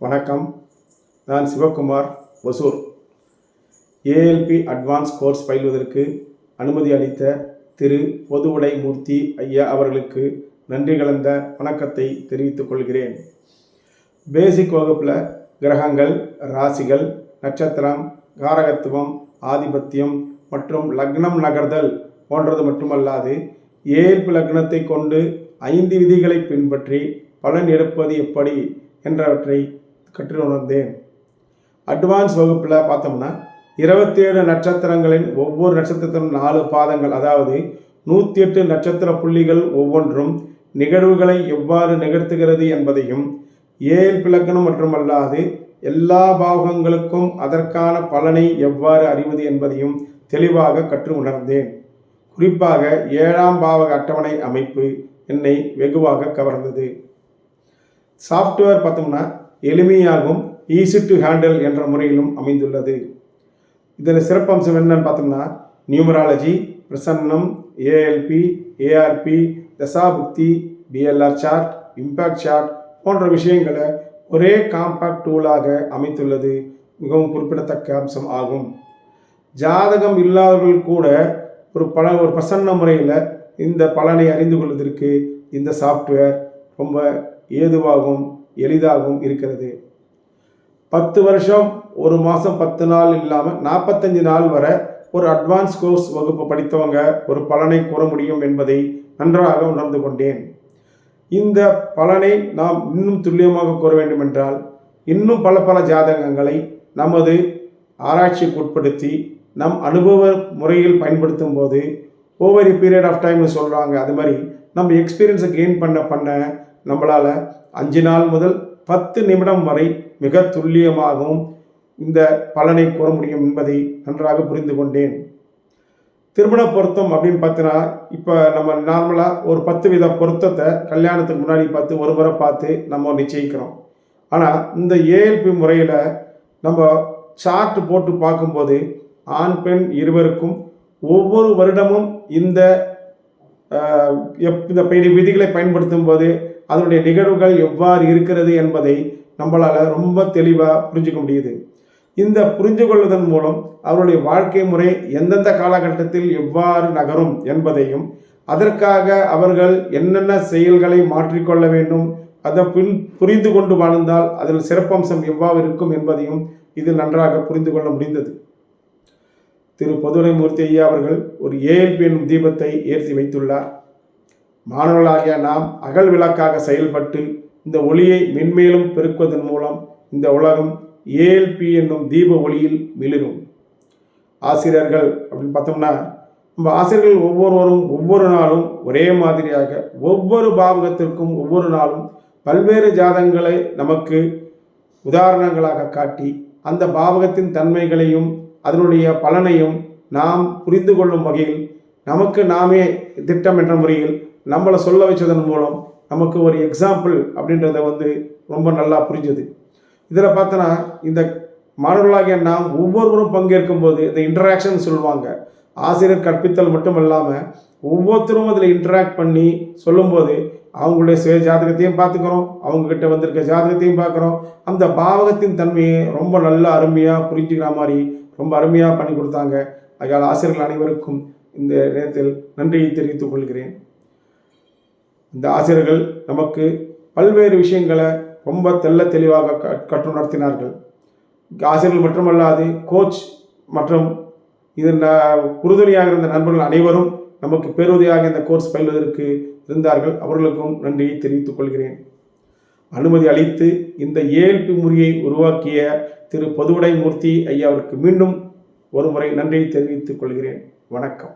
வணக்கம். நான் Sivakumar Hosur. ALP advance course பயில்வதற்கு அனுமதி அளித்த திரு பொதுவுடை மூர்த்தி ஐயா அவர்களுக்கு நன்றி கலந்த வணக்கத்தை தெரிவித்துக் கொள்கிறேன். பேசிக் வகுப்பில் கிரகங்கள் ராசிகள் நட்சத்திரம் காரகத்துவம் ஆதிபத்தியம் மற்றும் லக்னம் நகர்தல் போன்றது மட்டுமல்லாது ஏற்பு லக்னத்தை கொண்டு ஐந்து விதிகளை பின்பற்றி பலன் எடுப்பது எப்படி என்றவற்றை கற்று உணர்ந்தேன் அட்வான்ஸ் வகுப்பில் பார்த்தோம்னா இருபத்தேழு நட்சத்திரங்களின் ஒவ்வொரு நட்சத்திரத்திலும் நாலு பாதங்கள் அதாவது நூற்றி எட்டு நட்சத்திர புள்ளிகள் ஒவ்வொன்றும் நிகழ்வுகளை எவ்வாறு நிகழ்த்துகிறது என்பதையும் ஏழ் பிளக்கணம் மட்டுமல்லாது எல்லா பாவகங்களுக்கும் அதற்கான பலனை எவ்வாறு அறிவது என்பதையும் தெளிவாக கற்று உணர்ந்தேன். குறிப்பாக ஏழாம் பாவக அட்டவணை அமைப்பு என்னை வெகுவாக கவர்ந்தது. சாஃப்ட்வேர் பார்த்தோம்னா எளிமையாகவும் ஈஸி டு ஹேண்டில் என்ற முறையிலும் அமைந்துள்ளது. இதில் சிறப்பம்சம் என்னன்னு பார்த்தோம்னா நியூமராலஜி பிரசன்னம் ஏஎல்பி ஏஆர்பி தசாபுக்தி பிஎல்ஆர் சார்ட் இம்பேக்ட் சார்ட் போன்ற விஷயங்களை ஒரே காம்பேக்ட் டூலாக அமைத்துள்ளது. மிகவும் குறிப்பிடத்தக்க அம்சம் ஆகும். ஜாதகம் இல்லாதவர்கள் கூட ஒரு பல ஒரு பிரசன்ன முறையில் இந்த பலனை அறிந்து கொள்வதற்கு இந்த சாஃப்ட்வேர் ரொம்ப ஏதுவாகவும் எளிதாகவும் இருக்கிறது. பத்து வருஷம் ஒரு மாதம் பத்து நாள் இல்லாமல் நாற்பத்தஞ்சு நாள் வரை ஒரு அட்வான்ஸ் கோர்ஸ் வகுப்பு படித்தவங்க ஒரு பலனை கூற முடியும் என்பதை நன்றாக உணர்ந்து கொண்டேன். இந்த பலனை நாம் இன்னும் துல்லியமாக கூற வேண்டுமென்றால் இன்னும் பல பல ஜாதகங்களை நமது ஆராய்ச்சிக்கு உட்படுத்தி நம் அனுபவ முறையில் பயன்படுத்தும் போது ஓவர் பீரியட் ஆஃப் டைம்னு சொல்கிறாங்க அது மாதிரி நம்ம எக்ஸ்பீரியன்ஸை கெயின் பண்ண பண்ண நம்மளால் அஞ்சு நாள் முதல் பத்து நிமிடம் வரை மிக துல்லியமாகவும் இந்த பலனை கூற முடியும் என்பதை நன்றாக புரிந்து கொண்டேன். திருமண பொருத்தம் அப்படின்னு பார்த்தீங்கன்னா இப்போ நம்ம நார்மலாக ஒரு பத்து வித பொருத்தத்தை கல்யாணத்துக்கு முன்னாடி பார்த்து ஒரு முறை பார்த்து நம்ம நிச்சயிக்கிறோம். ஆனால் இந்த ஏஎல்பி முறையில் நம்ம சார்ட் போட்டு பார்க்கும்போது ஆண் பெண் இருவருக்கும் ஒவ்வொரு வருடமும் இந்த எப்- இந்த விதிகளை பயன்படுத்தும் போது அதனுடைய நிகழ்வுகள் எவ்வாறு இருக்கிறது என்பதை நம்மளால் ரொம்ப தெளிவாக புரிஞ்சுக்க முடியுது. இந்த புரிந்து கொள்வதன் மூலம் அவருடைய வாழ்க்கை முறை எந்தெந்த காலகட்டத்தில் எவ்வாறு நகரும் என்பதையும் அதற்காக அவர்கள் என்னென்ன செயல்களை மாற்றிக்கொள்ள வேண்டும் அதை பின் புரிந்து கொண்டு வாழ்ந்தால் அதில் சிறப்பம்சம் எவ்வாறு இருக்கும் என்பதையும் இதில் நன்றாக புரிந்து கொள்ள முடிந்தது. திரு. பொதுரைமூர்த்தி ஐயா அவர்கள் ஒரு ஏஎல்பி என்னும் தீபத்தை ஏற்றி வைத்துள்ளார். மாணவர்களாகிய நாம் அகல் விளக்காக செயல்பட்டு இந்த ஒளியை மென்மேலும் பெருக்குவதன் மூலம் இந்த உலகம் ஏஎல்பி என்னும் தீப ஒளியில் மிளிரும் ஆசிரியர்கள் அப்படின்னு பார்த்தோம்னா நம்ம ஆசிரியர்கள் ஒவ்வொருவரும் ஒவ்வொரு நாளும் ஒரே மாதிரியாக ஒவ்வொரு பாவகத்திற்கும் ஒவ்வொரு நாளும் பல்வேறு ஜாதகங்களை நமக்கு உதாரணங்களாக காட்டி அந்த பாவகத்தின் தன்மைகளையும் அதனுடைய பலனையும் நாம் புரிந்து கொள்ளும் வகையில் நமக்கு நாமே திட்டம் என்ற முறையில் நம்மளை சொல்ல வச்சதன் மூலம் நமக்கு ஒரு எக்ஸாம்பிள் அப்படின்றத வந்து ரொம்ப நல்லா புரிஞ்சுது. இதில் பார்த்தோன்னா இந்த மாணவர்களாகிய நாம் ஒவ்வொருவரும் பங்கேற்கும் போது இந்த இன்டராக்ஷன் சொல்லுவாங்க. ஆசிரியர் கற்பித்தல் மட்டும் இல்லாமல் ஒவ்வொருத்தரும் அதில் இன்டராக்ட் பண்ணி சொல்லும்போது அவங்களுடைய சுய ஜாதகத்தையும் பார்த்துக்கிறோம் அவங்கக்கிட்ட வந்திருக்க ஜாதகத்தையும் பார்க்குறோம் அந்த பாவகத்தின் தன்மையை ரொம்ப நல்லா அருமையாக புரிஞ்சுக்கிற மாதிரி ரொம்ப அருமையாக பண்ணி கொடுத்தாங்க. அதனால் ஆசிரியர்கள் அனைவருக்கும் இந்த நேரத்தில் நன்றியை தெரிவித்துக் கொள்கிறேன். இந்த ஆசிரியர்கள் நமக்கு பல்வேறு விஷயங்களை ரொம்ப தெள்ள தெளிவாக கற்று நடத்தினார்கள். ஆசிரியர்கள் மட்டுமல்லாது கோச் மற்றும் இதன் உறுதுணையாக இருந்த நண்பர்கள் அனைவரும் நமக்கு பேருதவியாக இந்த கோர்ஸ் பயில்வதற்கு இருந்தார்கள். அவர்களுக்கும் நன்றியை தெரிவித்துக் கொள்கிறேன். அனுமதி அளித்து இந்த ஏஎல்பி முறையை உருவாக்கிய திரு பொதுவுடை மூர்த்தி ஐயாவிற்கு மீண்டும் ஒரு முறை நன்றியை தெரிவித்துக் கொள்கிறேன். வணக்கம்.